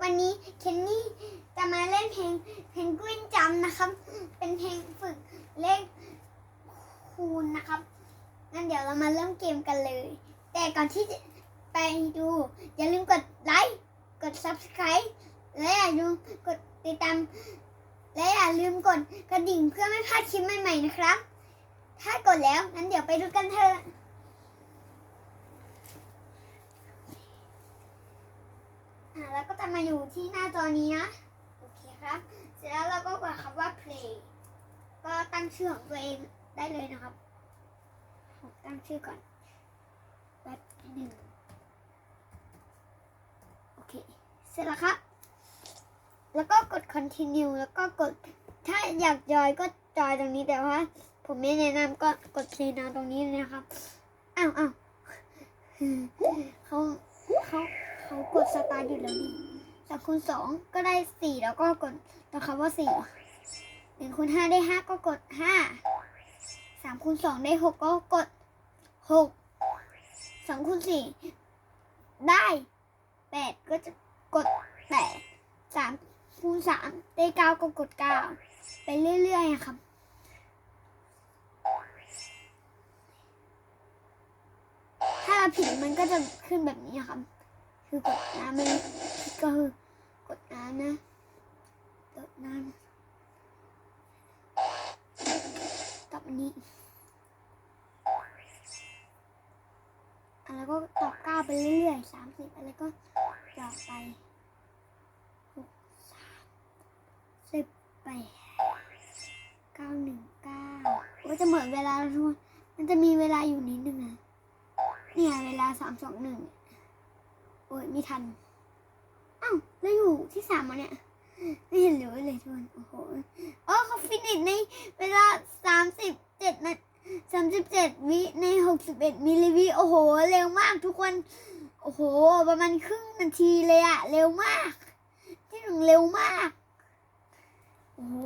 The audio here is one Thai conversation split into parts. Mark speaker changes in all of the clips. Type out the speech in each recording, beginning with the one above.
Speaker 1: วันนี้เคนนี่จะมาเล่นเพลงเพนกวินจำนะครับ เป็นเพลงฝึกเลขคูณนะครับงั้นเดี๋ยวเรามาเริ่มเกมกันเลย แต่ก่อนที่จะไปดู อย่าลืมกดไลค์กด subscribe และอย่าลืมกดติดตาม และอย่าลืมกดกระดิ่งเพื่อไม่พลาดคลิปใหม่ๆนะครับ ถ้ากดแล้วงั้นเดี๋ยวไปดูกันเถอะ อ่า แล้วก็จะมาอยู่ที่หน้าจอนี้นะ โอเคครับ เสร็จแล้วเราก็กดคำว่า play ก็ตั้งชื่อของตัวเองได้เลยนะครับผมตั้งชื่อก่อนแป๊บหนึ่งโอเค เสร็จแล้วครับ แล้วก็กด continue แล้วก็กด ถ้าอยากจอยก็จอยตรงนี้แต่ว่า ผมไม่แนะนำก็กด play now ตรงนี้นะครับ อ้าวอ้าวเขาเขา เขากดสตาร์ทอยู่แล้วนี่สามคูณสองก็ได้สี่แล้วก็กดตัวคำว่าสี่หนึ่งคูณห้าได้ห้าก็กดห้าสามคูณสองได้หกก็กดหกสองคูณสี่ได้แปดก็จะกดแปดสามคูณสามได้เก้าก็กดเก้าไปเรื่อยๆอะครับถ้าเราผิดมันก็จะขึ้นแบบนี้ครับ คือกดน้ำมันก็คือกดน้ำนะกดน้ำตอบอันนี้แล้วก็ตอบเก้าไปเรื่อยๆสามสิบอะไรก็ตอไปหกสามสิบแปดเก้าหนึ่งเก้าโอ้จะหมดเวลาแล้วทุกคนมันจะมีเวลาอยู่นิดนึงนะเนี่ยเวลาสามสองหนึ่ง ไม่ทันอ้าวแล้วอยู่ที่สามมาเนี่ย ไม่เห็นเหลือเลยทุกคนโอ้โหโอ้เขาฟินิชในเวลาสามสิบเจ็ดนาสามสิบเจ็ดวิในหกสิบเอ็ดมิลลิวิโอ้โห เร็วมากทุกคน โอ้โห ประมาณครึ่งนาทีเลยอะเร็วมาก ที่หนึ่งเร็วมาก โอ้โห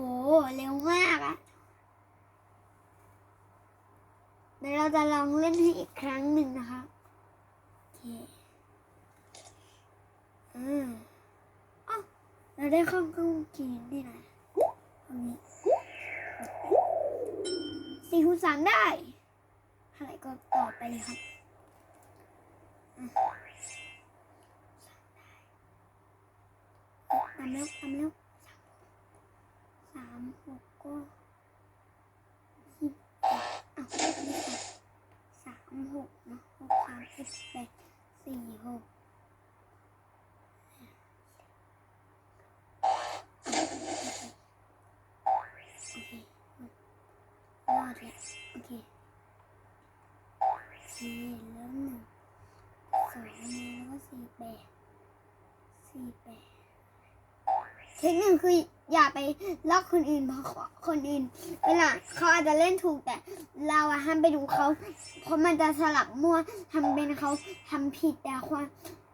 Speaker 1: เร็วมากอะเดี๋ยวเราจะลองเล่นให้อีกครั้งหนึ่งนะคะโอเค อืมอ้าวเราได้ข้องเครื่องกินนี่นะตรงนี้สี่คูณสามได้อะไรก็ต่อไปเลยครับอะทำแล้วทำแล้วสามหกก็ยี่สิบเอ้าวสามหกนะหกสามสิบแปดสี่หก สองแล้วก็สี่แปดสี่แปดเทคนิคคืออย่าไปลอกคนอื่นเพราะคนอื่นเวลาเขาอาจจะเล่นถูกแต่เราอะห้ามไปดูเขาเพราะมันจะสลับมั่วทำเป็นเขาทำผิดแต่ความ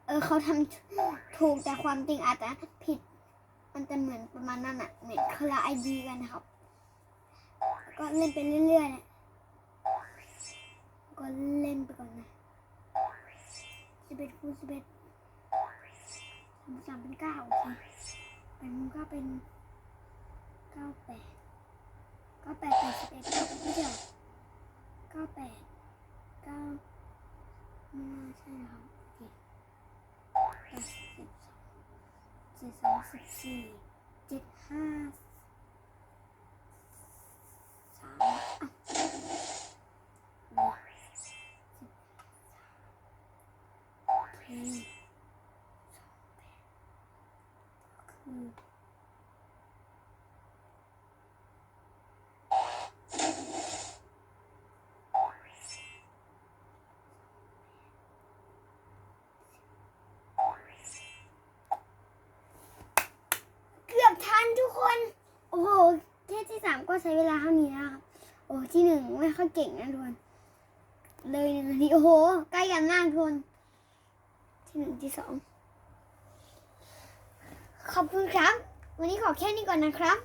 Speaker 1: เออเขาทำถูกแต่ความจริงอาจจะผิด มันจะเหมือนประมาณนั้นอะเหมือนคนละไอดีกันนะครับ ก็เล่นไปเรื่อยๆนะ คูณสิบเอ็ดสามสามเป็นเก้าโอเคแปดคูณเก้าเป็นเก้าแปดเก้าแปดแปดสิบเอ็ดไม่ใช่เหรอเก้าแปดเก้าไม่น่าใช่นะครับโอเคแปดสิบสองเจ็ดสองสิบสี่เจ็ดห้าสามอะโอเคสองแปดคือเกือบทันทุกคน โอ้โหแค่ ที่สามก็ใช้เวลาเท่านี้แล้วครับ โอ้ที่หนึ่งไม่ค่อยเก่งนะทุกคนเลยหนึ่งนาทีโอ้โหใกล้กันมากทุกคนที่หนึ่งที่สองขอบคุณครับ วันนี้ขอแค่นี้ก่อนนะครับ